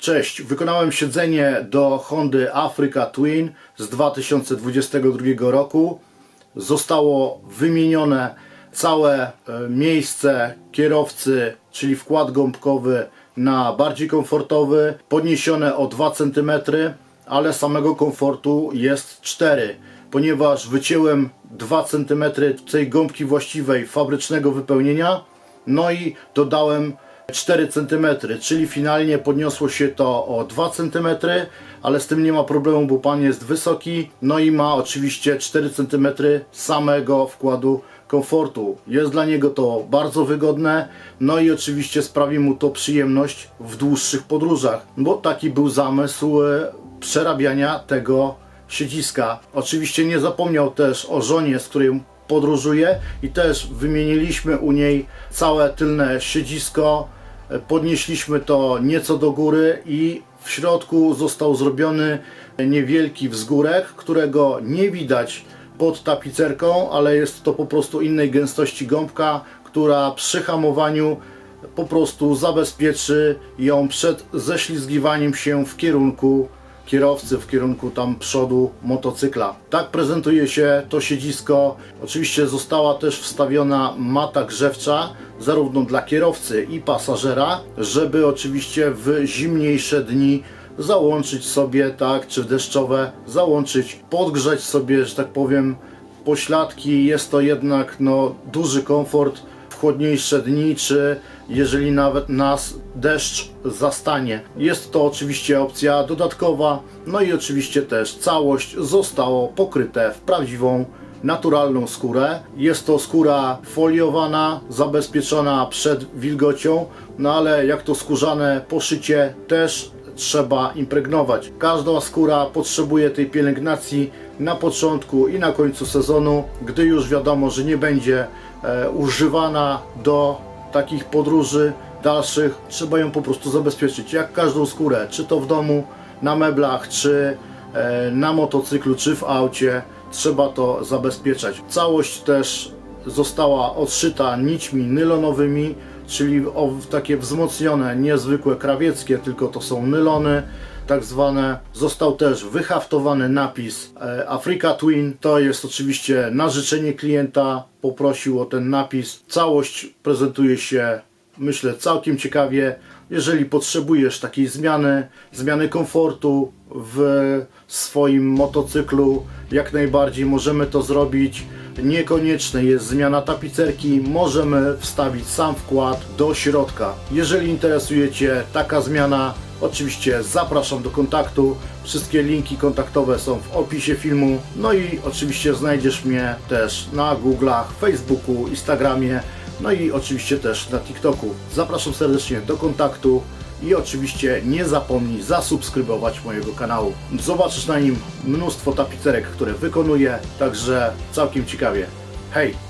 Cześć, wykonałem siedzenie do Hondy Africa Twin z 2022 roku. Zostało wymienione całe e, miejsce kierowcy, czyli wkład gąbkowy na bardziej komfortowy, podniesione o 2 cm, ale samego komfortu jest 4 ponieważ wycięłem 2 cm tej gąbki właściwej fabrycznego wypełnienia, no i dodałem 4 cm, czyli finalnie podniosło się to o 2 cm, ale z tym nie ma problemu, bo pan jest wysoki, no i ma oczywiście 4 cm samego wkładu komfortu. Jest dla niego to bardzo wygodne, no i oczywiście sprawi mu to przyjemność w dłuższych podróżach, bo taki był zamysł e, przerabiania tego siedziska. Oczywiście nie zapomniał też o żonie, z której podróżuje i też wymieniliśmy u niej całe tylne siedzisko. Podnieśliśmy to nieco do góry i w środku został zrobiony niewielki wzgórek, którego nie widać pod tapicerką, ale jest to po prostu innej gęstości gąbka, która przy hamowaniu po prostu zabezpieczy ją przed ześlizgiwaniem się w kierunku kierowcy w kierunku tam przodu motocykla. Tak prezentuje się to siedzisko. Oczywiście została też wstawiona mata grzewcza zarówno dla kierowcy i pasażera, żeby oczywiście w zimniejsze dni załączyć sobie, tak, czy deszczowe, załączyć, podgrzać sobie, że tak powiem, pośladki. Jest to jednak no, duży komfort chłodniejsze dni, czy jeżeli nawet nas deszcz zastanie. Jest to oczywiście opcja dodatkowa, no i oczywiście też całość zostało pokryte w prawdziwą naturalną skórę. Jest to skóra foliowana, zabezpieczona przed wilgocią, no ale jak to skórzane poszycie też trzeba impregnować. Każda skóra potrzebuje tej pielęgnacji na początku i na końcu sezonu, gdy już wiadomo, że nie będzie używana do takich podróży dalszych. Trzeba ją po prostu zabezpieczyć, jak każdą skórę, czy to w domu, na meblach, czy e, na motocyklu, czy w aucie. Trzeba to zabezpieczać. Całość też została odszyta nićmi nylonowymi, czyli takie wzmocnione, niezwykłe krawieckie, tylko to są nylony tak zwane. Został też wyhaftowany napis e, Africa Twin. To jest oczywiście na życzenie klienta. Poprosił o ten napis. Całość prezentuje się, myślę, całkiem ciekawie. Jeżeli potrzebujesz takiej zmiany, zmiany komfortu w swoim motocyklu, jak najbardziej możemy to zrobić. Niekonieczne jest zmiana tapicerki, możemy wstawić sam wkład do środka. Jeżeli interesuje Cię taka zmiana, oczywiście zapraszam do kontaktu. Wszystkie linki kontaktowe są w opisie filmu. No i oczywiście znajdziesz mnie też na Google'ach, Facebooku, Instagramie, no i oczywiście też na TikToku. Zapraszam serdecznie do kontaktu i oczywiście nie zapomnij zasubskrybować mojego kanału. Zobaczysz na nim mnóstwo tapicerek, które wykonuję, także całkiem ciekawie. Hej!